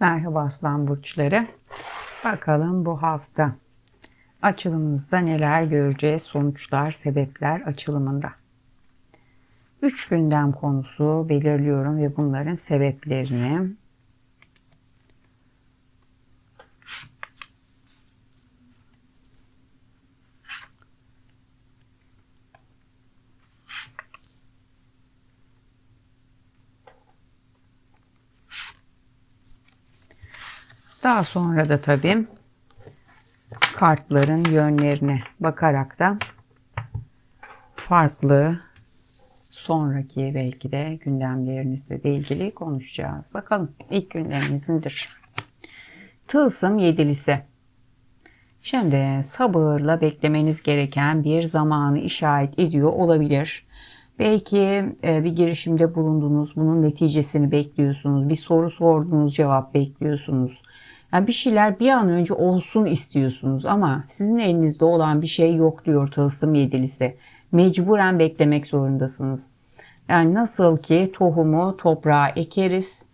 Merhaba aslan burçları. Bakalım bu hafta açılımımızda neler göreceğiz? Sonuçlar, sebepler açılımında. Üç gündem konusu belirliyorum ve bunların sebeplerini Daha sonra da tabii kartların yönlerine bakarak da farklı sonraki belki de gündemlerinizle de ilgili konuşacağız. Bakalım ilk gündemimiz nedir? Tılsım yedilisi. Şimdi sabırla beklemeniz gereken bir zamanı işaret ediyor olabilir. Belki e, bir girişimde bulundunuz, bunun neticesini bekliyorsunuz. Bir soru sordunuz, cevap bekliyorsunuz. Yani bir şeyler bir an önce olsun istiyorsunuz ama sizin elinizde olan bir şey yok diyor tılsım yedilisi. Mecburen beklemek zorundasınız. Yani nasıl ki tohumu toprağa ekeriz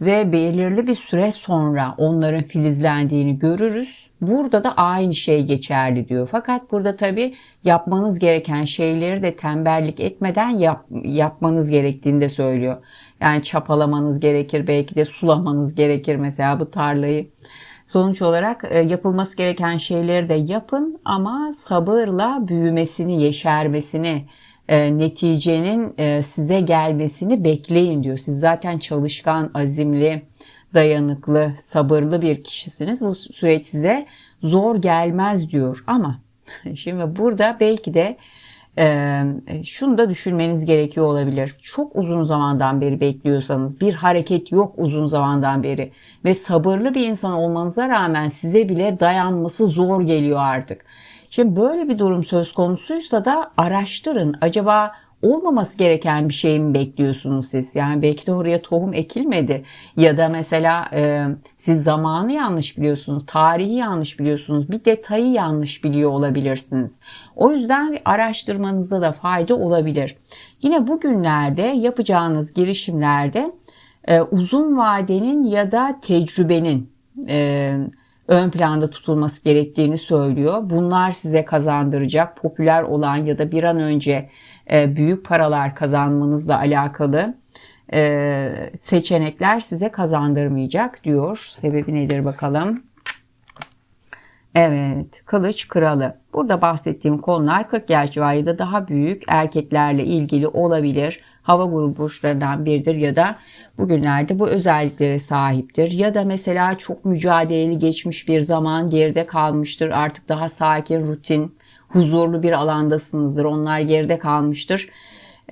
ve belirli bir süre sonra onların filizlendiğini görürüz. Burada da aynı şey geçerli diyor. Fakat burada tabii yapmanız gereken şeyleri de tembellik etmeden yap, yapmanız gerektiğini de söylüyor. Yani çapalamanız gerekir, belki de sulamanız gerekir mesela bu tarlayı. Sonuç olarak e, yapılması gereken şeyleri de yapın ama sabırla büyümesini, yeşermesini, e, neticenin e, size gelmesini bekleyin diyor. Siz zaten çalışkan, azimli, dayanıklı, sabırlı bir kişisiniz. Bu süreç size zor gelmez diyor. Ama şimdi burada belki de e, şunu da düşünmeniz gerekiyor olabilir. Çok uzun zamandan beri bekliyorsanız bir hareket yok uzun zamandan beri ve sabırlı bir insan olmanıza rağmen size bile dayanması zor geliyor artık. Şimdi böyle bir durum söz konusuysa da araştırın. Acaba olmaması gereken bir şey mi bekliyorsunuz siz? Yani belki de oraya tohum ekilmedi ya da mesela e, siz zamanı yanlış biliyorsunuz, tarihi yanlış biliyorsunuz, bir detayı yanlış biliyor olabilirsiniz. O yüzden araştırmanızda da fayda olabilir. Yine bugünlerde yapacağınız girişimlerde e, uzun vadenin ya da tecrübenin e, ön planda tutulması gerektiğini söylüyor. Bunlar size kazandıracak popüler olan ya da bir an önce e, büyük paralar kazanmanızla alakalı e, seçenekler size kazandırmayacak diyor. Sebebi nedir bakalım. Evet, kılıç kralı. Burada bahsettiğim konular 40 yaş civarında daha büyük erkeklerle ilgili olabilir. Hava grubu burçlarından biridir ya da bugünlerde bu özelliklere sahiptir. Ya da mesela çok mücadeleli geçmiş bir zaman geride kalmıştır. Artık daha sakin, rutin, huzurlu bir alandasınızdır. Onlar geride kalmıştır.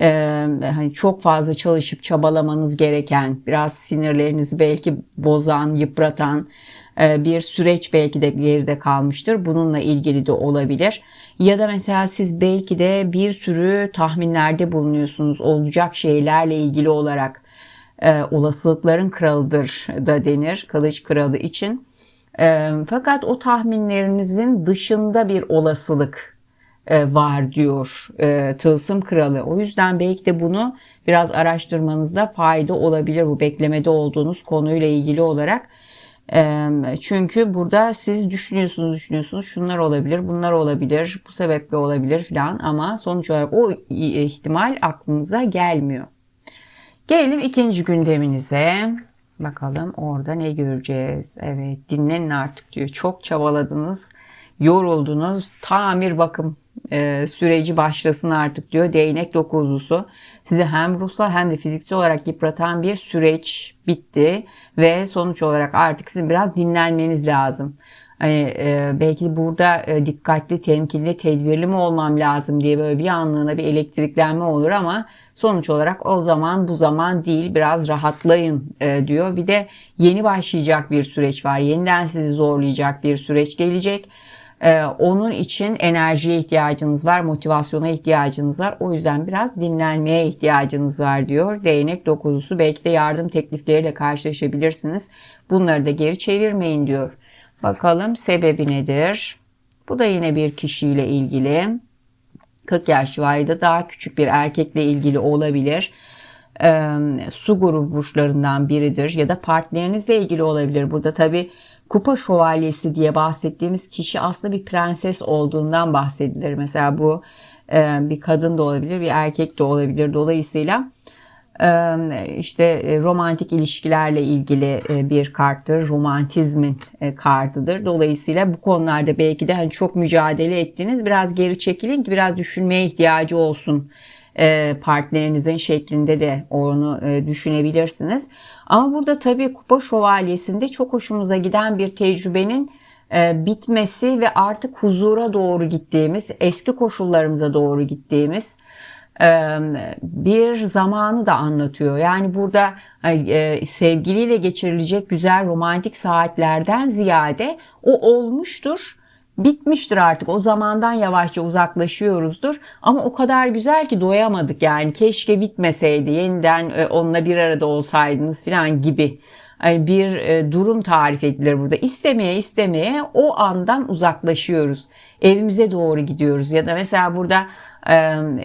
Ee, hani çok fazla çalışıp çabalamanız gereken, biraz sinirlerinizi belki bozan, yıpratan bir süreç belki de geride kalmıştır. Bununla ilgili de olabilir. Ya da mesela siz belki de bir sürü tahminlerde bulunuyorsunuz olacak şeylerle ilgili olarak. E, olasılıkların kralıdır da denir kılıç kralı için. E, fakat o tahminlerinizin dışında bir olasılık e, var diyor e, Tılsım Kralı. O yüzden belki de bunu biraz araştırmanızda fayda olabilir bu beklemede olduğunuz konuyla ilgili olarak. Çünkü burada siz düşünüyorsunuz düşünüyorsunuz şunlar olabilir bunlar olabilir bu sebeple olabilir filan ama sonuç olarak o ihtimal aklınıza gelmiyor. Gelelim ikinci gündeminize. Bakalım orada ne göreceğiz. Evet dinlenin artık diyor. Çok çabaladınız, yoruldunuz. Tamir bakım e, süreci başlasın artık diyor. Değnek dokuzlusu sizi hem ruhsal hem de fiziksel olarak yıpratan bir süreç bitti ve sonuç olarak artık sizin biraz dinlenmeniz lazım. Hani e, belki burada e, dikkatli, temkinli, tedbirli mi olmam lazım diye böyle bir anlığına bir elektriklenme olur ama sonuç olarak o zaman bu zaman değil biraz rahatlayın e, diyor. Bir de yeni başlayacak bir süreç var. Yeniden sizi zorlayacak bir süreç gelecek ee, onun için enerjiye ihtiyacınız var, motivasyona ihtiyacınız var. O yüzden biraz dinlenmeye ihtiyacınız var diyor. Değnek dokuzusu belki de yardım teklifleriyle karşılaşabilirsiniz. Bunları da geri çevirmeyin diyor. Bakalım sebebi nedir? Bu da yine bir kişiyle ilgili. 40 yaş civarında daha küçük bir erkekle ilgili olabilir. e, su grubu burçlarından biridir ya da partnerinizle ilgili olabilir. Burada tabi kupa şövalyesi diye bahsettiğimiz kişi aslında bir prenses olduğundan bahsedilir. Mesela bu e, bir kadın da olabilir, bir erkek de olabilir. Dolayısıyla e, işte e, romantik ilişkilerle ilgili e, bir karttır. Romantizmin e, kartıdır. Dolayısıyla bu konularda belki de hani çok mücadele ettiğiniz biraz geri çekilin ki biraz düşünmeye ihtiyacı olsun partnerinizin şeklinde de onu e, düşünebilirsiniz. Ama burada tabii kupa şövalyesinde çok hoşumuza giden bir tecrübenin e, bitmesi ve artık huzura doğru gittiğimiz, eski koşullarımıza doğru gittiğimiz bir zamanı da anlatıyor. Yani burada sevgiliyle geçirilecek güzel romantik saatlerden ziyade o olmuştur bitmiştir artık. O zamandan yavaşça uzaklaşıyoruzdur. Ama o kadar güzel ki doyamadık yani. Keşke bitmeseydi. Yeniden e, onunla bir arada olsaydınız falan gibi yani bir e, durum tarif edilir burada. İstemeye istemeye o andan uzaklaşıyoruz. Evimize doğru gidiyoruz ya da mesela burada e,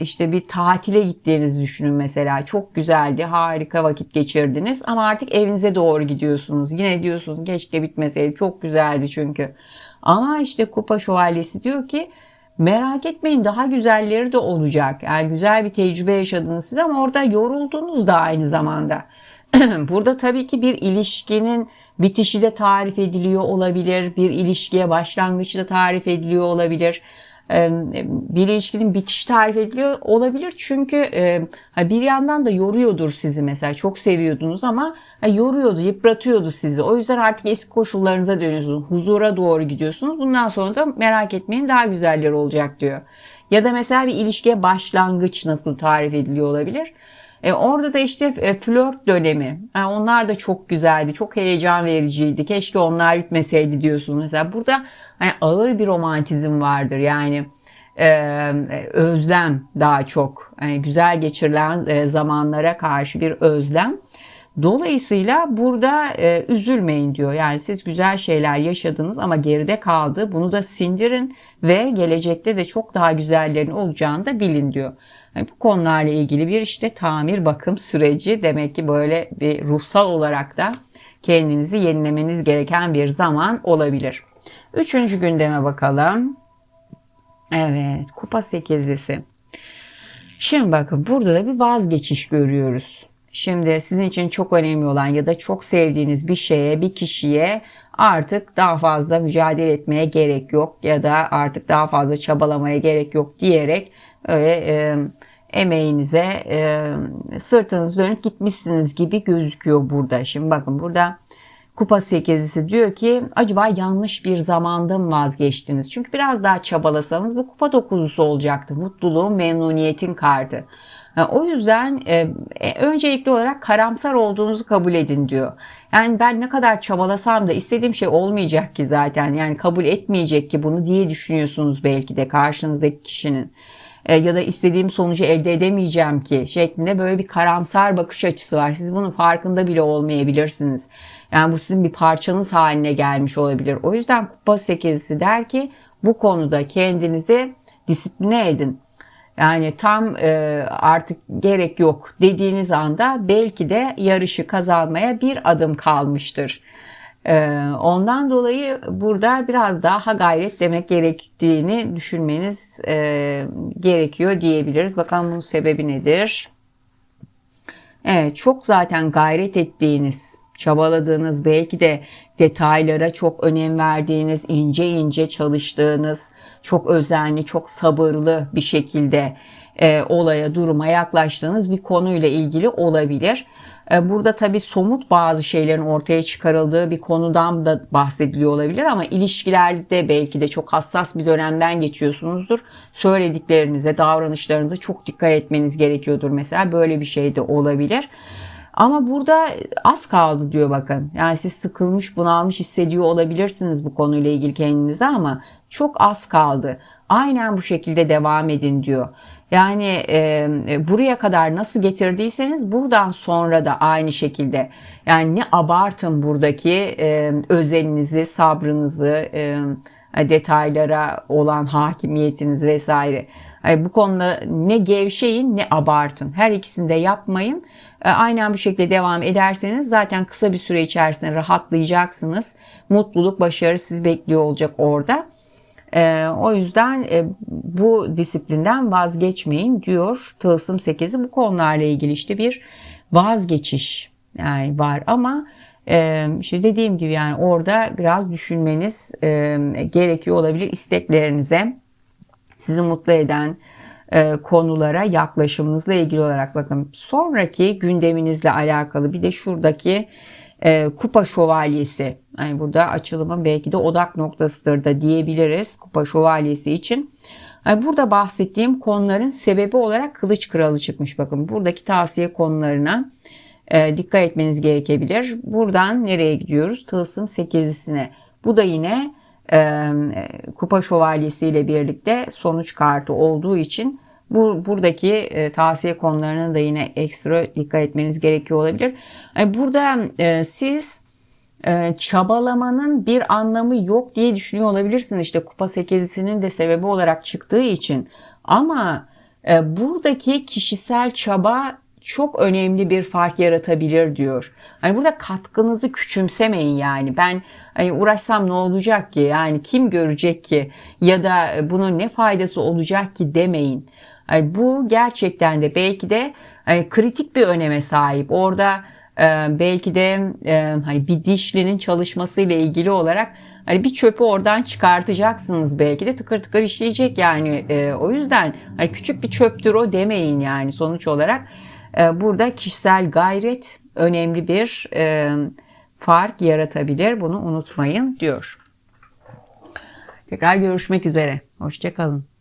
işte bir tatile gittiğinizi düşünün mesela. Çok güzeldi, harika vakit geçirdiniz ama artık evinize doğru gidiyorsunuz. Yine diyorsunuz keşke bitmeseydi. Çok güzeldi çünkü. Ama işte kupa şövalyesi diyor ki merak etmeyin daha güzelleri de olacak. Yani güzel bir tecrübe yaşadınız siz ama orada yoruldunuz da aynı zamanda. Burada tabii ki bir ilişkinin bitişi de tarif ediliyor olabilir. Bir ilişkiye başlangıcı da tarif ediliyor olabilir bir ilişkinin bitiş tarif ediliyor olabilir. Çünkü bir yandan da yoruyordur sizi mesela. Çok seviyordunuz ama yoruyordu, yıpratıyordu sizi. O yüzden artık eski koşullarınıza dönüyorsunuz. Huzura doğru gidiyorsunuz. Bundan sonra da merak etmeyin daha güzelleri olacak diyor. Ya da mesela bir ilişkiye başlangıç nasıl tarif ediliyor olabilir? E, orada da işte e, flört dönemi. Yani onlar da çok güzeldi. Çok heyecan vericiydi. Keşke onlar bitmeseydi diyorsun. Mesela burada hani ağır bir romantizm vardır. Yani e, özlem daha çok. Yani güzel geçirilen e, zamanlara karşı bir özlem. Dolayısıyla burada e, üzülmeyin diyor. Yani siz güzel şeyler yaşadınız ama geride kaldı. Bunu da sindirin ve gelecekte de çok daha güzellerin olacağını da bilin diyor. Yani bu konularla ilgili bir işte tamir bakım süreci demek ki böyle bir ruhsal olarak da kendinizi yenilemeniz gereken bir zaman olabilir. Üçüncü gündeme bakalım. Evet kupa sekizlisi. Şimdi bakın burada da bir vazgeçiş görüyoruz. Şimdi sizin için çok önemli olan ya da çok sevdiğiniz bir şeye, bir kişiye artık daha fazla mücadele etmeye gerek yok ya da artık daha fazla çabalamaya gerek yok diyerek öyle e, emeğinize e, sırtınız dönüp gitmişsiniz gibi gözüküyor burada. Şimdi bakın burada Kupa sekizisi diyor ki acaba yanlış bir zamanda mı vazgeçtiniz? Çünkü biraz daha çabalasanız bu kupa dokuzusu olacaktı. Mutluluğun, memnuniyetin kartı. O yüzden e, e, öncelikli olarak karamsar olduğunuzu kabul edin diyor. Yani ben ne kadar çabalasam da istediğim şey olmayacak ki zaten. Yani kabul etmeyecek ki bunu diye düşünüyorsunuz belki de karşınızdaki kişinin. E, ya da istediğim sonucu elde edemeyeceğim ki şeklinde böyle bir karamsar bakış açısı var. Siz bunun farkında bile olmayabilirsiniz. Yani bu sizin bir parçanız haline gelmiş olabilir. O yüzden kupa sekizisi der ki bu konuda kendinizi disipline edin. Yani tam e, artık gerek yok dediğiniz anda belki de yarışı kazanmaya bir adım kalmıştır. E, ondan dolayı burada biraz daha gayret demek gerektiğini düşünmeniz e, gerekiyor diyebiliriz. Bakalım bunun sebebi nedir? Evet çok zaten gayret ettiğiniz, çabaladığınız, belki de detaylara çok önem verdiğiniz, ince ince çalıştığınız, çok özenli, çok sabırlı bir şekilde e, olaya, duruma yaklaştığınız bir konuyla ilgili olabilir. E, burada tabii somut bazı şeylerin ortaya çıkarıldığı bir konudan da bahsediliyor olabilir ama ilişkilerde belki de çok hassas bir dönemden geçiyorsunuzdur. Söylediklerinize, davranışlarınıza çok dikkat etmeniz gerekiyordur mesela. Böyle bir şey de olabilir. Ama burada az kaldı diyor bakın. Yani siz sıkılmış, bunalmış hissediyor olabilirsiniz bu konuyla ilgili kendinize ama çok az kaldı. Aynen bu şekilde devam edin diyor. Yani e, buraya kadar nasıl getirdiyseniz buradan sonra da aynı şekilde. Yani ne abartın buradaki e, özeninizi, sabrınızı, e, detaylara olan hakimiyetiniz vesaire. Yani bu konuda ne gevşeyin ne abartın. Her ikisini de yapmayın. E, Aynen bu şekilde devam ederseniz zaten kısa bir süre içerisinde rahatlayacaksınız. Mutluluk, başarı sizi bekliyor olacak orada. E, o yüzden e, bu disiplinden vazgeçmeyin diyor Tılsım 8'i. Bu konularla ilgili işte bir vazgeçiş yani var ama e, işte dediğim gibi yani orada biraz düşünmeniz e, gerekiyor olabilir isteklerinize sizi mutlu eden e, konulara yaklaşımınızla ilgili olarak bakın sonraki gündeminizle alakalı bir de şuradaki e, kupa şövalyesi yani burada açılımın belki de odak noktasıdır da diyebiliriz kupa şövalyesi için. Yani burada bahsettiğim konuların sebebi olarak kılıç kralı çıkmış bakın buradaki tavsiye konularına e, dikkat etmeniz gerekebilir. Buradan nereye gidiyoruz? Tılsım 8'lisine. Bu da yine e, kupa şövalyesi ile birlikte sonuç kartı olduğu için bu buradaki e, tavsiye konularına da yine ekstra dikkat etmeniz gerekiyor olabilir. Yani burada e, siz e, çabalamanın bir anlamı yok diye düşünüyor olabilirsiniz. İşte kupa 8'lisinin de sebebi olarak çıktığı için. Ama e, buradaki kişisel çaba çok önemli bir fark yaratabilir diyor. Hani burada katkınızı küçümsemeyin yani. Ben hani uğraşsam ne olacak ki? Yani kim görecek ki? Ya da bunun ne faydası olacak ki demeyin. Yani bu gerçekten de belki de hani kritik bir öneme sahip. Orada e, belki de e, hani bir dişlinin çalışmasıyla ilgili olarak hani bir çöpü oradan çıkartacaksınız belki de tıkır tıkır işleyecek yani. E, o yüzden hani küçük bir çöptür o demeyin yani sonuç olarak. E, burada kişisel gayret önemli bir e, fark yaratabilir. Bunu unutmayın diyor. Tekrar görüşmek üzere. Hoşçakalın.